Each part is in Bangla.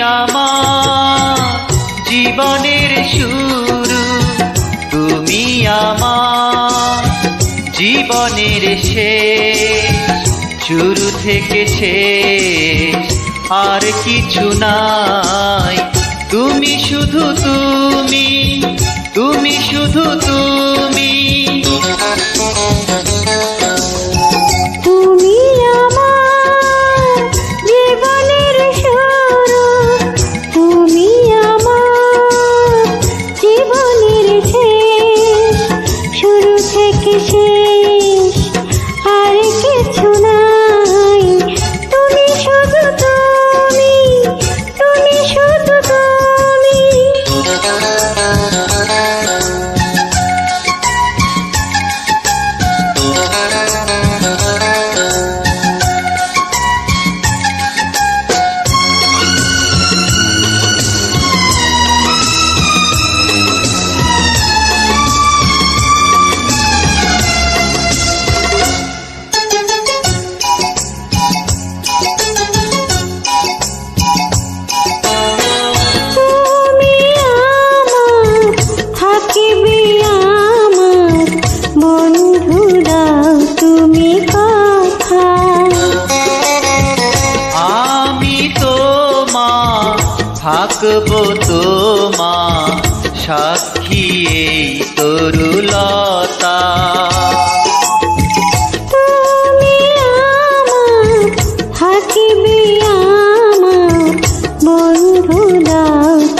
আমার জীবনের শুরু, তুমি আমার জীবনের শেষ, শুরু থেকে শেষ, আর কিছু নাই। তুমি শুধু তুমি তুমি শুধু তুমি তুমি থাকব তোমার সাক্ষী এই তরুলতা। তুমি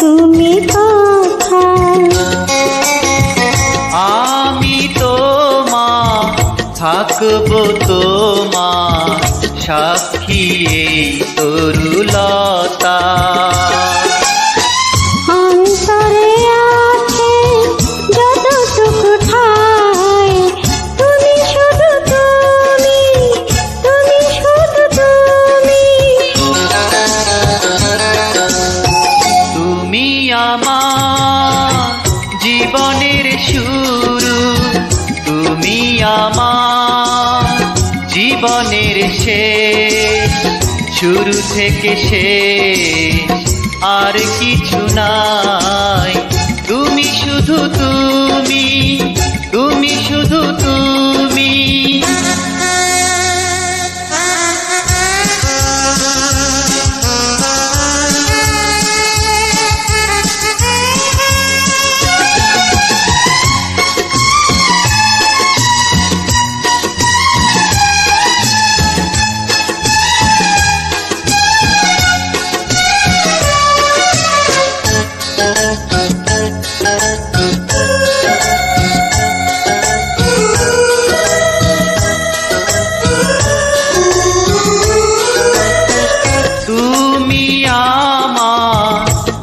তুমি থাকব তোমার সাক্ষী এই তরুলতা। আমার জীবনের শেষ শুরু থেকে শেষ আর কিছু নাই। তুমি শুধু তুমি তুমি শুধু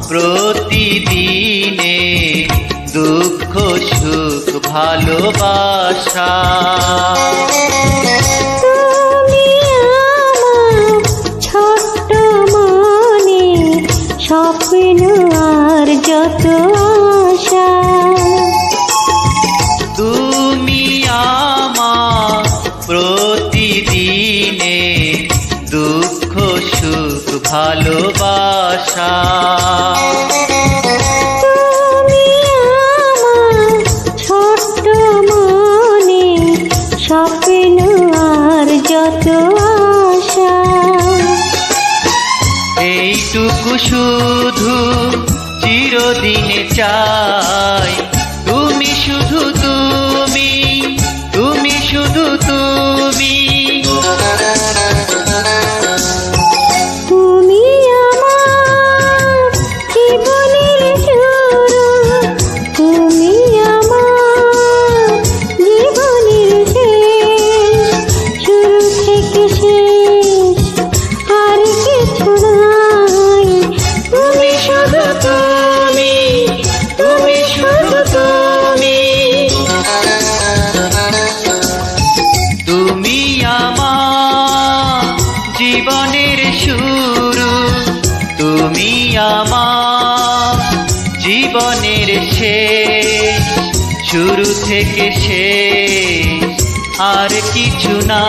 প্রতিদিনে দুঃখ সুখ ভালোবাসা। ভালোবাসা। তুমি আমার ছোট্ট মনে স্বপ্ন আর যত আশা। এইটুকু শুধু চিরদিনে চাই। তুমি আমার জীবনের শেষ শুরু থেকে শেষ আর কিছু তুমি